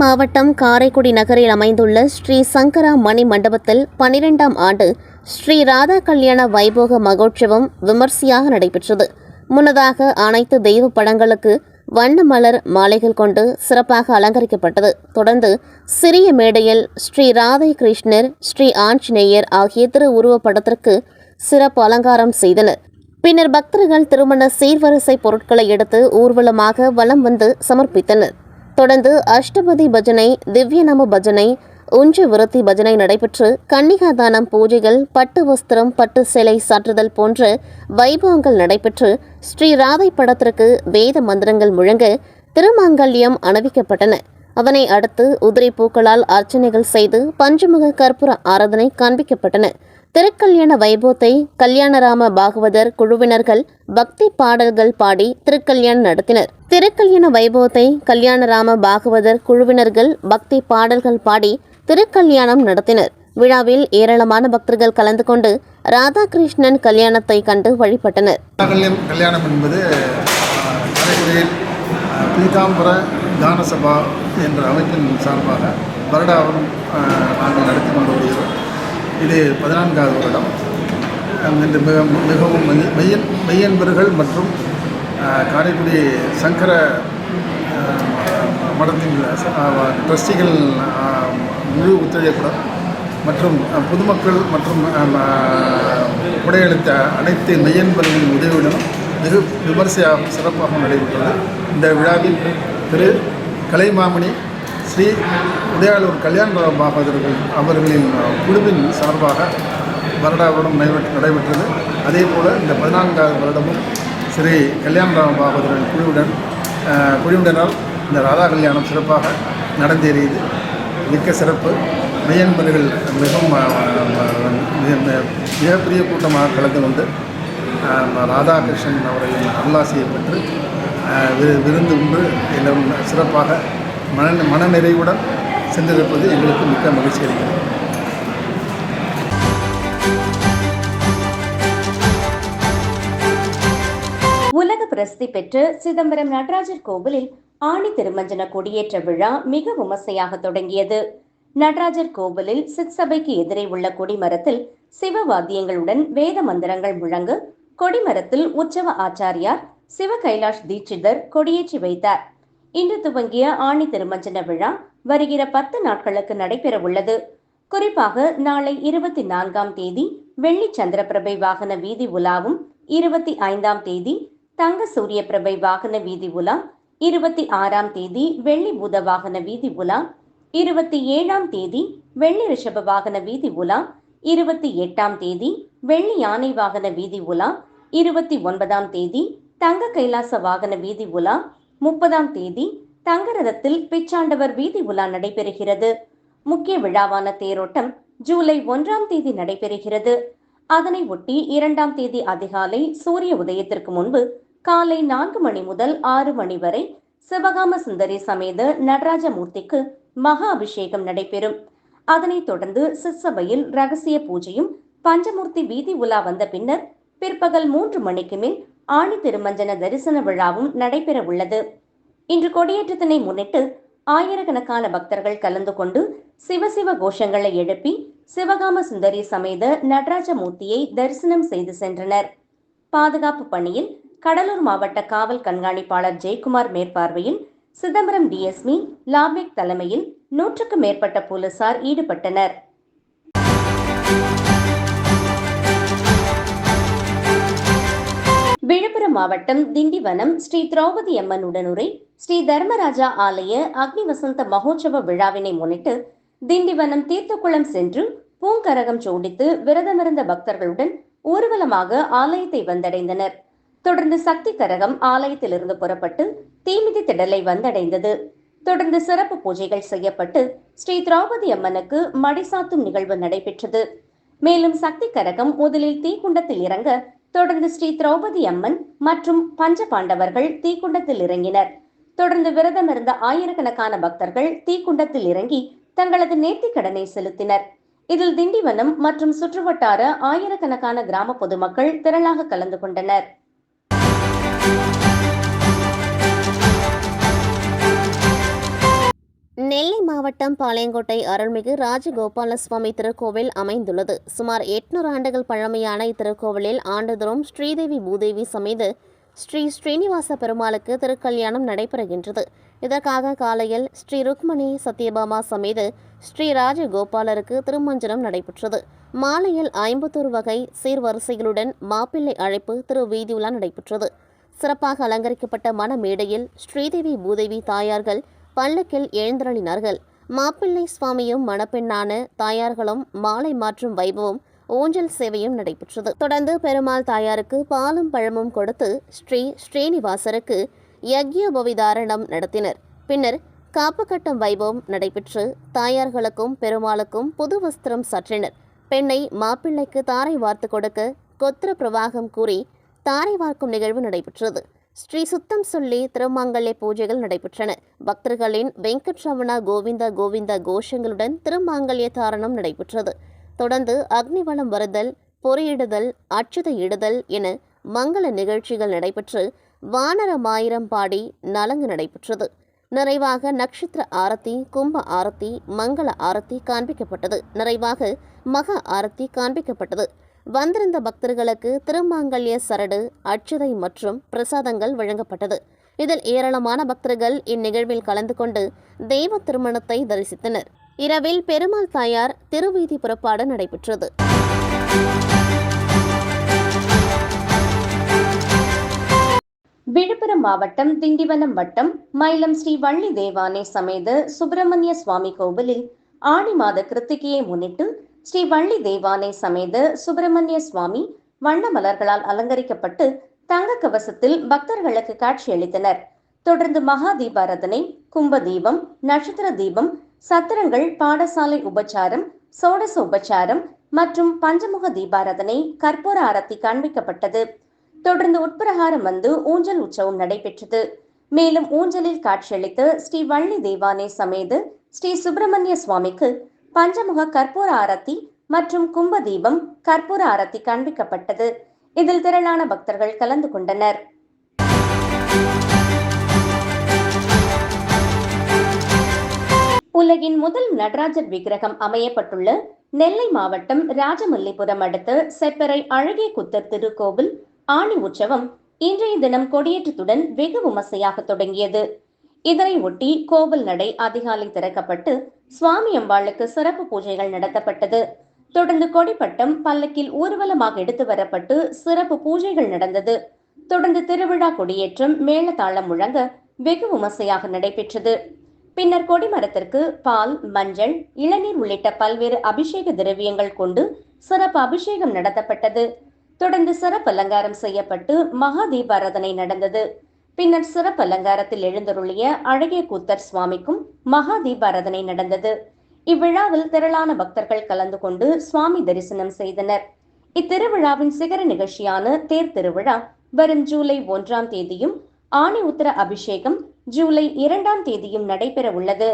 மாவட்டம் காரைக்குடி நகரில் அமைந்துள்ள ஸ்ரீ சங்கரா மணி மண்டபத்தில் பனிரெண்டாம் ஆண்டு ஸ்ரீ ராதா கல்யாண வைபோக மகோற்சவம் விமர்சையாக நடைபெற்றது. முன்னதாக அனைத்து தெய்வ படங்களுக்கு வண்ண மலர் மாலைகள் கொண்டு சிறப்பாக அலங்கரிக்கப்பட்டது. தொடர்ந்து சிறிய மேடையில் ஸ்ரீ ராதை கிருஷ்ணர் ஸ்ரீ ஆஞ்சநேயர் ஆகிய திரு உருவப்படத்திற்கு சிறப்பு அலங்காரம் செய்தனர். பின்னர் பக்தர்கள் திருமண சீர்வரிசை பொருட்களை எடுத்து ஊர்வலமாக வலம் வந்து சமர்ப்பித்தனர். தொடர்ந்து அஷ்டபதி பஜனை திவ்யநாம பஜனை உஞ்ச விரத்தி பஜனை நடைபெற்று கன்னிகாதானம் பூஜைகள் பட்டு வஸ்திரம் பட்டு சிலை சாற்றுதல் போன்ற வைபவங்கள் நடைபெற்று ஸ்ரீ ராதை படத்திற்கு வேத மந்திரங்கள் முழங்க திருமாங்கல்யம் அணிவிக்கப்பட்டன. அதனை அடுத்து உதிரை பூக்களால் அர்ச்சனைகள் செய்து பஞ்சமுக கற்பூர ஆராதனை காண்பிக்கப்பட்டன. திருக்கல்யாண வைபவத்தை கல்யாணராம பாகவதர் குழுவினர்கள் பக்தி பாடல்கள் பாடி திருக்கல்யாணம் நடத்தினர். திருக்கல்யாண வைபவத்தை கல்யாணராம பாகவதர் குழுவினர்கள் பக்தி பாடல்கள் பாடி திருக்கல்யாணம் நடத்தினர். விழாவில் ஏராளமான பக்தர்கள் கலந்து கொண்டு ராதாகிருஷ்ணன் கல்யாணத்தை கண்டு வழிபட்டனர். கல்யாணம் என்பது பீதாம்பர தான சபா என்ற அமைப்பின் சார்பாக வருடாவரம் நாங்கள் நடத்தி கொண்டு வருகிறோம். இது பதினான்காவது வருடம். இந்த இன்று மிக மிகவும் மையன் மெய்யன் மெய்யன்பர்கள் மற்றும் காரைக்குடி சங்கர மடத்தின் ட்ரஸ்டிகள் முழு ஒத்துழைப்புடன் மற்றும் பொதுமக்கள் மற்றும் உடையளித்த அனைத்து மெய்யன்பர்களின் உதவியுடனும் வெகு விமர்சையாக சிறப்பாக நடைபெற்றது. இந்த விழாவில் திரு கலைமாமணி ஸ்ரீ உடையாளூர் கல்யாணராவ் பாகவதர்கள் அவர்களின் குழுவின் சார்பாக வருடாவருடம் நடைபெற்று நடைபெற்றது. அதே போல் இந்த பதினான்காவது வருடமும் ஸ்ரீ கல்யாணராவ் பாகவதர்கள் குழுவுடன் குழுவினரால் இந்த ராதா கல்யாணம் சிறப்பாக நடந்தேறியது. மிக்க சிறப்பு. மெய்யன்பர்கள் மிகவும் மிக- மிக- மிகப்பெரிய கூட்டமாக கலந்து கொண்டு ராதாகிருஷ்ணன் அவர்களின் அருளாசியை பெற்று விருந்து உண்டு. எல்லாம் சிறப்பாக மன மனநிறைவுடன் சென்றிருப்பது எங்களுக்கு மிக்க மகிழ்ச்சி அளிக்கிறது. உலக பிரசித்தி பெற்ற சிதம்பரம் நடராஜர் கோவிலில் ஆணி திருமஞ்சன கொடியேற்ற விழா மிக விமர்சையாக தொடங்கியது. நடராஜர் கோவிலில் சிற்சபைக்கு எதிரே உள்ள கொடிமரத்தில் சிவவாத்தியங்களுடன் வேத மந்திரங்கள் முழங்கு கொடிமரத்தில் உற்சவ ஆச்சாரியார் சிவ கைலாஷ் தீட்சிதர் கொடியேற்றி வைத்தார். இன்று துவங்கிய ஆணி திருமஞ்சன விழா வருகிற பத்து நாட்களுக்கு நடைபெற உள்ளது. குறிப்பாக நாளை இருபத்தி நான்காம் தேதி வெள்ளி சந்திரபிரபை வாகன வீதி உலாவும் இருபத்தி ஐந்தாம் தேதி தங்க சூரிய பிரபை வாகன வீதி உலா இருபத்தி ஆறாம் தேதி வெள்ளி பூத வாகன வீதி உலா இருபத்தி ஏழாம் தேதி வெள்ளி ரிஷப வாகன வீதி உலா இருபத்தி எட்டாம் தேதி வெள்ளி யானை வாகன வீதி உலா இருபத்தி ஒன்பதாம் தேதி தங்க கைலாச வாகன வீதி உலா முப்பதாம் தேதி தங்கரதத்தில் பிச்சாண்டவர் வீதி உலா நடைபெறுகிறது. முக்கிய விழாவான தேரோட்டம் ஜூலை ஒன்றாம் தேதி நடைபெறுகிறது. அதனை ஒட்டி இரண்டாம் தேதி அதிகாலை சூரிய உதயத்திற்கு முன்பு காலை நான்கு மணி முதல் ஆறு மணி வரை சிவகாம சுந்தரி சமேத நடராஜ மூர்த்திக்கு மகா அபிஷேகம் நடைபெறும். அதனைத் தொடர்ந்து சிற்சபையில் ரகசிய பூஜையும் பஞ்சமூர்த்தி வீதி உலா வந்த பின்னர் பிற்பகல் மூன்று மணிக்கு மேல் ஆணி திருமஞ்சன தரிசன விழாவும் நடைபெற உள்ளது இன்று கொடியேற்றத்தினை முன்னிட்டு ஆயிரக்கணக்கான பக்தர்கள் கலந்து கொண்டு சிவசிவ கோஷங்களை எழுப்பி சிவகாம சுந்தரி சமேத நடராஜ மூர்த்தியை தரிசனம் செய்து சென்றனர். பாதுகாப்பு பணியில் கடலூர் மாவட்ட காவல் கண்காணிப்பாளர் ஜெயக்குமார் மேற்பார்வையில் சிதம்பரம் டிஎஸ்பி லாபேக் தலைமையில் நூற்றுக்கும் மேற்பட்ட போலீசார் ஈடுபட்டனர். விழுப்புரம் மாவட்டம் திண்டிவனம் ஸ்ரீ திரௌபதி அம்மன் உடனுரை ஸ்ரீ தர்மராஜா ஆலய அக்னி வசந்த மகோற்சவ விழாவினை முன்னிட்டு திண்டிவனம் தீர்த்தக்குளம் சென்று பூங்கரகம் சோடித்து விரதமிருந்த பக்தர்களுடன் ஊர்வலமாக ஆலயத்தை வந்தடைந்தனர். தொடர்ந்து சக்தி கரகம் ஆலயத்திலிருந்து புறப்பட்டு தீமிதி திடலை வந்தடைந்தது. தொடர்ந்து சிறப்பு பூஜைகள் செய்யப்பட்டு ஸ்ரீ திரௌபதி அம்மனுக்கு மடிசாத்தும் நிகழ்வு நடைபெற்றது. மேலும் சக்தி கரகம் முதலில் தீக்குண்டத்தில் இறங்க தொடர்ந்து ஸ்ரீ திரௌபதி அம்மன் மற்றும் பஞ்ச பாண்டவர்கள் தீக்குண்டத்தில் இறங்கினர். தொடர்ந்து விரதமிருந்த ஆயிரக்கணக்கான பக்தர்கள் தீக்குண்டத்தில் இறங்கி தங்களது நேர்த்திக் கடனை செலுத்தினர். இதில் திண்டிவனம் மற்றும் சுற்றுவட்டார ஆயிரக்கணக்கான கிராம பொதுமக்கள் திரளாக கலந்து கொண்டனர். நெல்லை மாவட்டம் பாளையங்கோட்டை அருள்மிகு ராஜகோபாலசுவாமி திருக்கோவில் அமைந்துள்ளது. சுமார் எட்நூறு ஆண்டுகள் பழமையான இத்திருக்கோவிலில் ஆண்டுதோறும் ஸ்ரீதேவி பூதேவி சமேத ஸ்ரீ ஸ்ரீனிவாச பெருமாளுக்கு திருக்கல்யாணம் நடைபெறுகின்றது. இதற்காக காலையில் ஸ்ரீ ருக்மணி சத்யபாமா சமேத ஸ்ரீ ராஜகோபாலருக்கு திருமஞ்சனம் நடைபெற்றது. மாலையில் ஐம்பத்தோரு வகை சீர்வரிசைகளுடன் மாப்பிள்ளை அழைப்பு திரு வீதியுலா நடைபெற்றது. சிறப்பாக அலங்கரிக்கப்பட்ட மணமேடையில் ஸ்ரீதேவி பூதேவி தாயார்கள் பல்லக்கில் எழுந்தருளினார்கள். மாப்பிள்ளை சுவாமியும் மணப்பெண்ணான தாயார்களும் மாலை மாற்றும் வைபவம் ஊஞ்சல் சேவையும் நடைபெற்றது. தொடர்ந்து பெருமாள் தாயாருக்கு பாலும் பழமும் கொடுத்து ஸ்ரீ ஸ்ரீனிவாசருக்கு யக்யோபவிதாரணம் நடத்தினர். பின்னர் காப்பு கட்டும் வைபவம் நடைபெற்று தாயார்களுக்கும் பெருமாளுக்கும் புது வஸ்திரம் சற்றினர். பெண்ணை மாப்பிள்ளைக்கு தாரை வார்த்து கொடுக்க கொத்திர பிரவாகம் கூறி தாரை வார்க்கும் நிகழ்வு நடைபெற்றது. ஸ்ரீ சுத்தம் சொல்லி திருமாங்கல்ய பூஜைகள் நடைபெற்றன. பக்தர்களின் வெங்கட்ரமணா கோவிந்த கோவிந்த கோஷங்களுடன் திருமாங்கல்ய தாரணம் நடைபெற்றது. தொடர்ந்து அக்னிவளம் வருதல் பொறியிடுதல் அச்சுத இடுதல் என மங்கள நிகழ்ச்சிகள் நடைபெற்று வானரமாயிரம் பாடி நலங்கு நடைபெற்றது. நிறைவாக நட்சத்திர ஆரத்தி கும்ப ஆரத்தி மங்கள ஆரத்தி காண்பிக்கப்பட்டது. நிறைவாக மகா ஆரத்தி காண்பிக்கப்பட்டது. வந்திருந்த பக்தர்களுக்கு திருமாங்கல்ய சரடு அட்சதை மற்றும் பிரசாதங்கள் வழங்கப்பட்டது. இதில் ஏராளமான பக்தர்கள் இந்நிகழ்வில் கலந்து கொண்டு தெய்வ திருமணத்தை தரிசித்தனர். இரவில் பெருமாள் தாயார் திருவீதி புறப்பாடு நடைபெற்றது. விழுப்புரம் மாவட்டம் திண்டிவனம் வட்டம் மயிலம் ஸ்ரீ வள்ளி தேவானை சமேத சுப்பிரமணிய சுவாமி கோவிலில் ஆடி மாத கிருத்திகையை முன்னிட்டு ஸ்ரீ வள்ளி தேவானை சமேத சுப்பிரமணிய சுவாமி வண்ண மலர்களால் அலங்கரிக்கப்பட்டு தங்க கவசத்தில் பக்தர்களுக்கு காட்சியளித்தனர் தொடர்ந்து மகா தீபாரதனை கும்ப தீபம் நட்சத்திர தீபம் சத்திரங்கள் பாடசாலை உபச்சாரம் சோடச உபச்சாரம் மற்றும் பஞ்சமுக தீபாரதனை கற்பூர ஆரத்தி காண்பிக்கப்பட்டது. தொடர்ந்து உட்பிரகாரம் வந்து ஊஞ்சல் உற்சவம் நடைபெற்றது. மேலும் ஊஞ்சலில் காட்சியளித்த ஸ்ரீ வள்ளி தேவானை சமேது ஸ்ரீ சுப்பிரமணிய சுவாமிக்கு பஞ்சமுக கற்பூர ஆரத்தி மற்றும் கும்ப தீபம் கற்பூர ஆரத்தி காண்பிக்கப்பட்டது இதில் திரளான பக்தர்கள் கலந்து கொண்டனர். உலகின் முதல் நடராஜர் விக்கிரகம் அமையப்பட்டுள்ள நெல்லை மாவட்டம் ராஜமல்லிபுரம் அடுத்த செப்பரை அழகிய குத்தர் திருக்கோவில் ஆணி உற்சவம் இன்றைய தினம் கொடியேற்றத்துடன் வெகு விமர்சையாக தொடங்கியது. இதனை ஒட்டி கோவில் நடை அதிகாலை திறக்கப்பட்டு சுவாமி அம்பாளுக்கு சிறப்பு பூஜைகள் நடத்தப்பட்டது. தொடர்ந்து கொடிப்பட்டம் பல்லக்கில் ஊர்வலமாக எடுத்து வரப்பட்டு சிறப்பு பூஜைகள் நடந்தது. தொடர்ந்து திருவிழா கொடியேற்றம் மேளதாளம் முழங்க வெகு விமர்சையாக நடைபெற்றது. பின்னர் கொடிமரத்திற்கு பால் மஞ்சள் இளநீர் உள்ளிட்ட பல்வேறு அபிஷேக திரவியங்கள் கொண்டு சிறப்பு அபிஷேகம் நடத்தப்பட்டது. தொடர்ந்து சிறப்பு அலங்காரம் செய்யப்பட்டு மகா தீபாராதனை நடந்தது. பின்னர் சிறப்பு அலங்காரத்தில் எழுந்தருளிய அழகிய கூத்தர் சுவாமிக்கும் மகா தீபாரதனை நடந்தது. இவ்விழாவில் திரளான பக்தர்கள் கலந்து கொண்டு சுவாமி தரிசனம் செய்தனர். இத்திருவிழாவின் சிகர நிகழ்ச்சியான தேர் திருவிழா வரும் ஜூலை ஒன்றாம் தேதியும் ஆணி உத்தர அபிஷேகம் ஜூலை இரண்டாம் தேதியும் நடைபெற உள்ளது